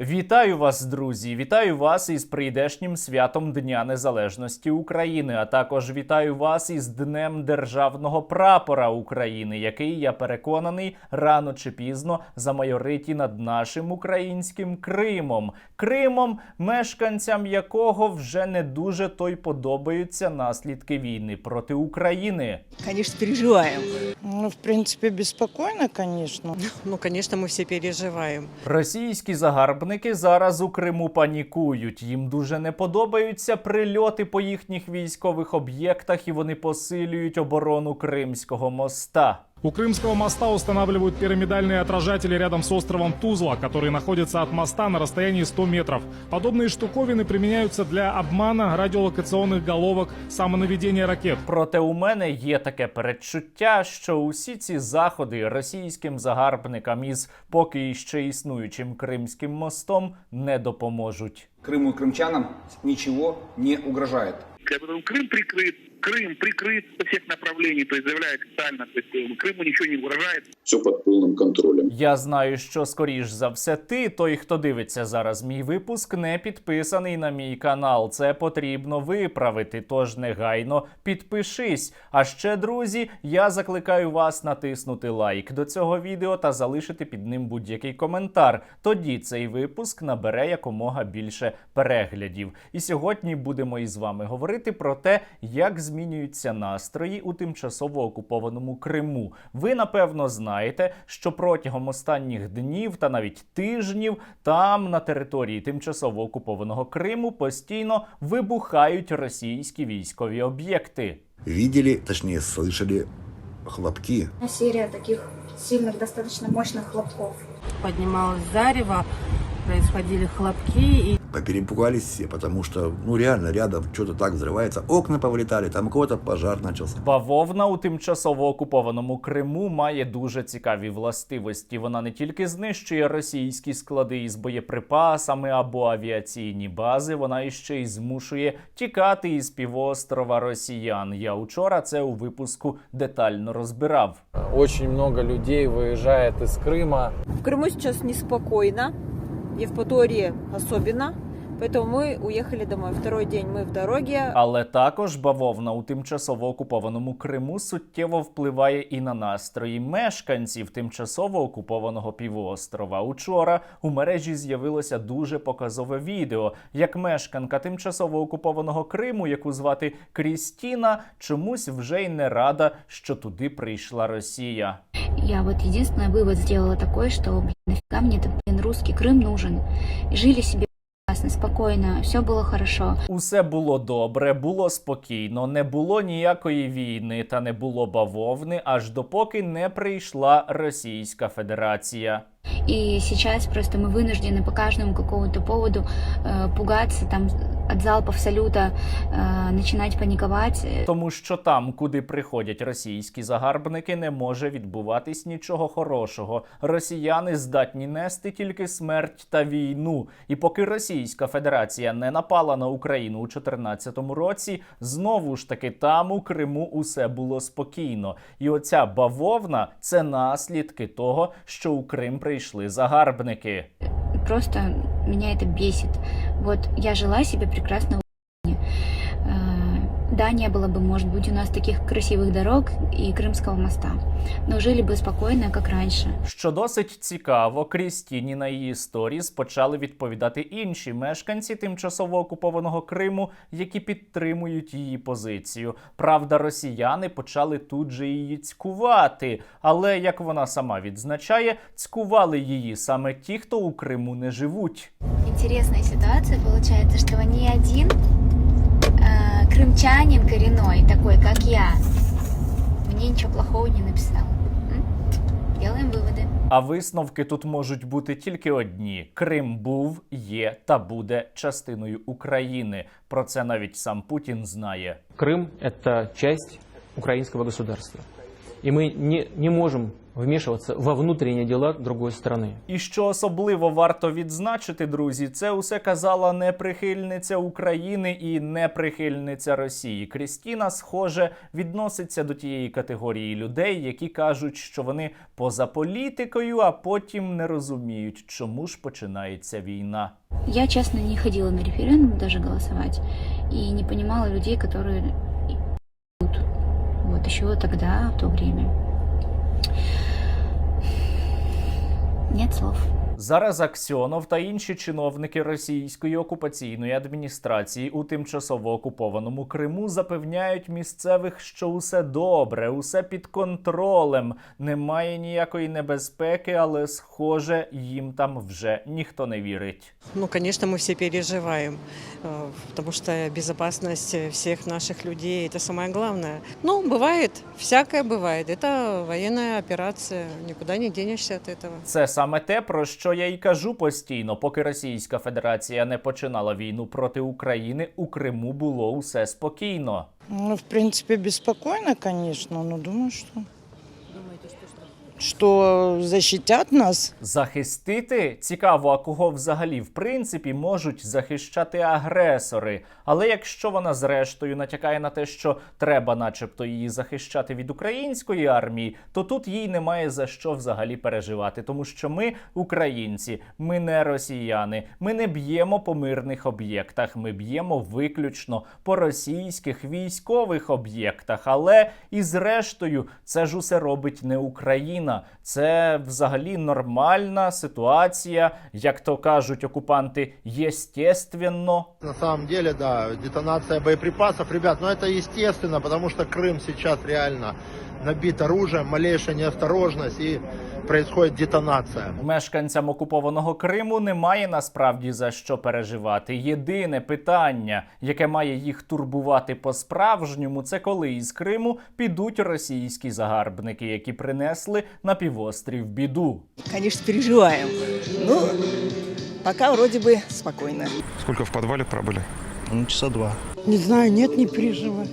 Вітаю вас, друзі! Вітаю вас із прийдешнім святом Дня Незалежності України. А також вітаю вас із Днем Державного прапора України, який я переконаний рано чи пізно замайорить над нашим українським Кримом. Кримом, мешканцям якого вже не дуже той подобаються наслідки війни проти України. Конечно, переживаем. Ну, в принципе, беспокойно, конечно. Ну, конечно, мы все переживаем. Російські загарбники зараз у Криму панікують. Їм дуже не подобаються прильоти по їхніх військових об'єктах, і вони посилюють оборону Кримського моста. У Крымского моста устанавливают пирамидальные отражатели рядом с островом Тузла, который находится от моста на расстоянии 100 метров. Подобные штуковины применяются для обмана радиолокационных головок самонаведения ракет. Проте у мене є таке передчуття, що усі ці заходи російським загарбникам із поки ще існуючим Кримським мостом не допоможуть. Крыму и крымчанам ничего не угрожает. Когда Крым прикрыт, Крым прикрыт со всех направлений, то есть заявляет официально, то есть э, Крыму ничего не угрожает. все под полным контролем. Я знаю, що скоріш за все ти, той, хто дивиться зараз мій випуск, не підписаний на мій канал. Це потрібно виправити. Тож негайно підпишись. А ще, друзі, я закликаю вас натиснути лайк до цього відео та залишити під ним будь-який коментар. Тоді цей випуск набере якомога більше переглядів. І сьогодні будемо із вами говорити про те, як змінюються настрої у тимчасово окупованому Криму. Ви напевно знаєте, що протягом останніх днів та навіть тижнів там на території тимчасово окупованого Криму постійно вибухають російські військові об'єкти. видели, точнее слышали хлопки. серия таких сильных, достаточно мощных хлопков. Поднималось зарево, происходили хлопки, и Поперепугались все, потому что, ну реально, рядом что-то так взрывается, окна повылетали, там у кого-то пожар начался. Бавовна у тимчасово окупованому Криму має дуже цікаві властивості. Вона не тільки знищує російські склади із боєприпасами або авіаційні бази, вона іще й змушує тікати із півострова росіян. Я учора це у випуску детально розбирав. Очень много людей выезжает из Крыма. в Крыму сейчас неспокойно, Евпатории особенно, поэтому мы уехали домой. Второй день мы в дороге. Але також бавовна у тимчасово окупованому Криму суттєво впливає і на настрої мешканців тимчасово окупованого півострова. Учора у мережі з'явилося дуже показове відео, як мешканка тимчасово окупованого Криму, яку звати Крістіна, чомусь вже й не рада, що туди прийшла Росія. Я вот единственный вывод сделала такой, что, блин, нафига мне этот, блин, русский Крым нужен. И жили себе прекрасно, спокойно, все было хорошо. Усе було добре, було спокійно, не було ніякої війни та не було бавовни, аж допоки не прийшла Російська Федерація. И сейчас просто мы вынуждены по каждому какому-то поводу э, пугаться, там, от залпов салюта, э, начинать паниковать. Тому що там, куди приходять російські загарбники, не може відбуватись нічого хорошого. Росіяни здатні нести тільки смерть та війну. І поки Російська Федерація не напала на Україну у 2014 році, знову ж таки там у Криму усе було спокійно. І оця бавовна це наслідки того, що у Крим прийшли загарбники. Просто меня это бесит. Вот я жила себе прекрасно Да, не было бы, может быть, у нас таких красивых дорог и Крымского моста, но жили бы спокойно, как раньше. Що досить цікаво, Крістіні на її сторіс почали відповідати інші мешканці тимчасово окупованого Криму, які підтримують її позицію. Правда, росіяни почали тут же її цькувати. Але як вона сама відзначає, цькували її саме ті, хто у Криму не живуть. Интересная ситуация получается, что ни один э, крымчанин коренной, такой как я, мне ничего плохого не написал. М? Делаем выводы. А висновки тут можуть бути тільки одні: Крим був, є та буде частиною України. Про це навіть сам Путін знає. Крым – это часть украинского государства. И мы не, не можем вмешиваться во внутренние дела другой страны. І що особливо варто відзначити, друзі, це усе казала не прихильниця України і не прихильниця Росії. Крістіна, схоже, відноситься до тієї категорії людей, які кажуть, що вони поза політикою, а потім не розуміють, чому ж починається війна. Я, честно, не ходила на референдум даже голосовать и не понимала людей, которые идут. Вот еще тогда, в то время. Нет слов. Зараз Аксьонов та інші чиновники російської окупаційної адміністрації у тимчасово окупованому Криму запевняють місцевих, що усе добре, усе під контролем, немає ніякої небезпеки, але схоже, їм там вже ніхто не вірить. Ну, конечно, мы все переживаем, э, потому что безопасность всех наших людей – это самое главное. Ну, бывает, всякое бывает. Это военная операция, никуда не денешься от этого. Це саме те, про що я й кажу постійно. Поки Російська Федерація не починала війну проти України, у Криму було усе спокійно. Ну, в принципі, безпокійно, звісно, але думаю, что... Что защитят нас. Захистити цікаво, а кого взагалі в принципі можуть захищати агресори. Але якщо вона зрештою натякає на те, що треба, начебто, її захищати від української армії, то тут їй немає за що взагалі переживати, тому що ми, українці, ми не росіяни, ми не б'ємо по мирних об'єктах, ми б'ємо виключно по російських військових об'єктах. Але і зрештою, це ж усе робить не Україна. Це взагалі нормальна ситуація, як то кажуть окупанти, єстественно. На самом деле, да, детонация боеприпасов, ребят, ну это естественно, потому что Крым сейчас реально набит оружием, малейшая неосторожность и происходит детонация. Мешканцям окупованого Криму немає насправді за що переживати. Єдине питання, яке має їх турбувати по-справжньому, це коли із Криму підуть російські загарбники, які принесли на півострів біду. Конечно, переживаем. Ну, пока вроде бы спокойно. Сколько в подвале пробыли? Ну, часа два. Не знаю, нет, не переживай.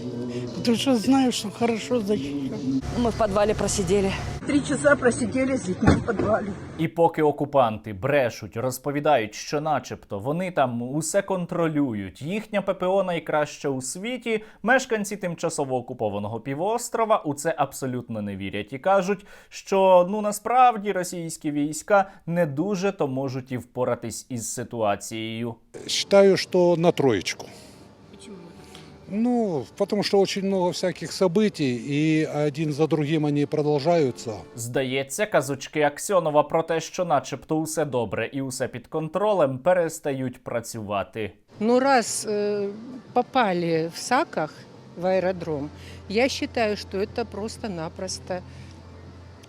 Потому что знаю, что хорошо защищен. Мы в подвале просидели. Три часа просидели с детьми в подвале. І поки окупанти брешуть, розповідають, що, начебто, вони там усе контролюють, їхня ППО найкраща у світі. Мешканці тимчасово окупованого півострова у це абсолютно не вірять і кажуть, що ну насправді російські війська не дуже то можуть і впоратись із ситуацією. Считаю, что на троечку. Ну, потому что очень много всяких событий, и один за другим они продолжаются. Здається, казочки Аксьонова про те, що, начебто, усе добре і усе під контролем, перестають працювати. Ну, раз э, попали в Саках в аэродром, я считаю, что это просто-напросто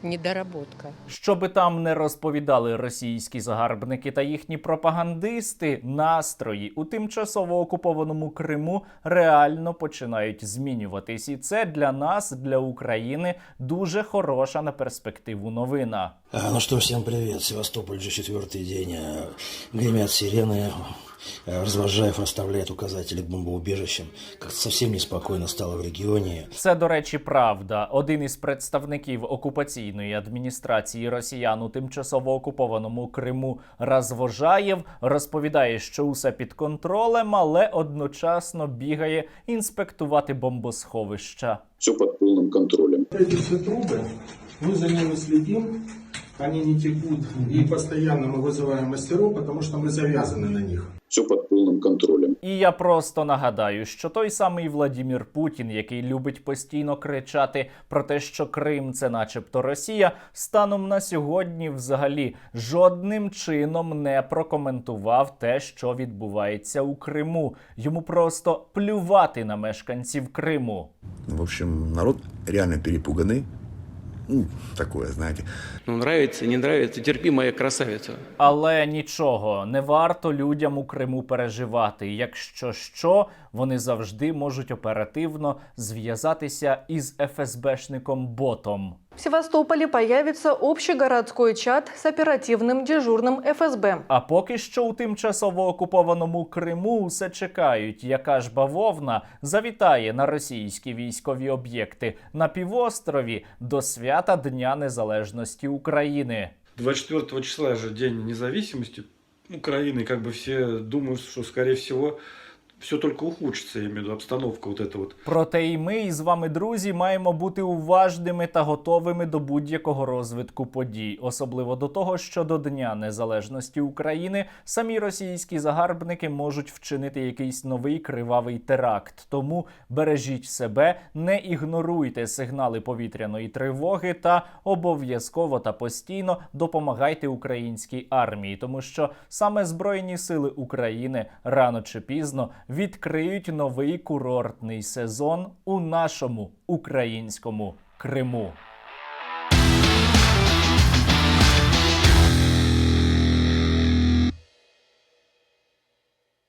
недоработка. Щоби там не розповідали російські загарбники та їхні пропагандисти, настрої у тимчасово окупованому Криму реально починають змінюватись, і це для нас, для України, дуже хороша на перспективу новина. Ну что, всем привет. Севастополь уже четвертый день. э, Гремят сирены. э, Развожаев расставляет указатели к бомбоубежищам. Как-то совсем неспокойно стало в регионе. Це, до речі, правда. Один із представників окупаційної адміністрації росіян у тимчасово окупованому Криму Развожаєв розповідає, що усе під контролем, але одночасно бігає інспектувати бомбосховища. Все под полным контролем. Эти все трубы, мы за ними следим, они не текут, и постоянно мы вызываем мастеров, потому что мы завязаны на них. Все под полным контролем. І я просто нагадаю, що той самий Владімір Путін, який любить постійно кричати про те, що Крим це начебто Росія, станом на сьогодні взагалі жодним чином не прокоментував те, що відбувається у Криму. Йому просто плювати на мешканців Криму. В общем, народ реально перепуганный. Ну, такое, знаєте. Ну, нравится, не нравится, терпи, моя красавица. Але нічого, не варто людям у Криму переживати. Якщо що, вони завжди можуть оперативно зв'язатися із ФСБшником ботом. В Севастополе появится общегородской чат с оперативным дежурным ФСБ. А поки що у тимчасово окупованому Криму усе чекають, яка ж бавовна завітає на російські військові об'єкти на півострові до свята Дня Незалежності України. 24 числа же День независимости Украины. Как бы все думают, что, скорее всего, все только ухудшится, я имею в виду, обстановка вот эта вот. Проте і ми із вами, друзі, маємо бути уважними та готовими до будь-якого розвитку подій, особливо до того, що до Дня Незалежності України самі російські загарбники можуть вчинити якийсь новий кривавий теракт. Тому бережіть себе, не ігноруйте сигнали повітряної тривоги та обов'язково та постійно допомагайте українській армії, тому що саме Збройні сили України рано чи пізно відкриють новий курортний сезон у нашому українському Криму.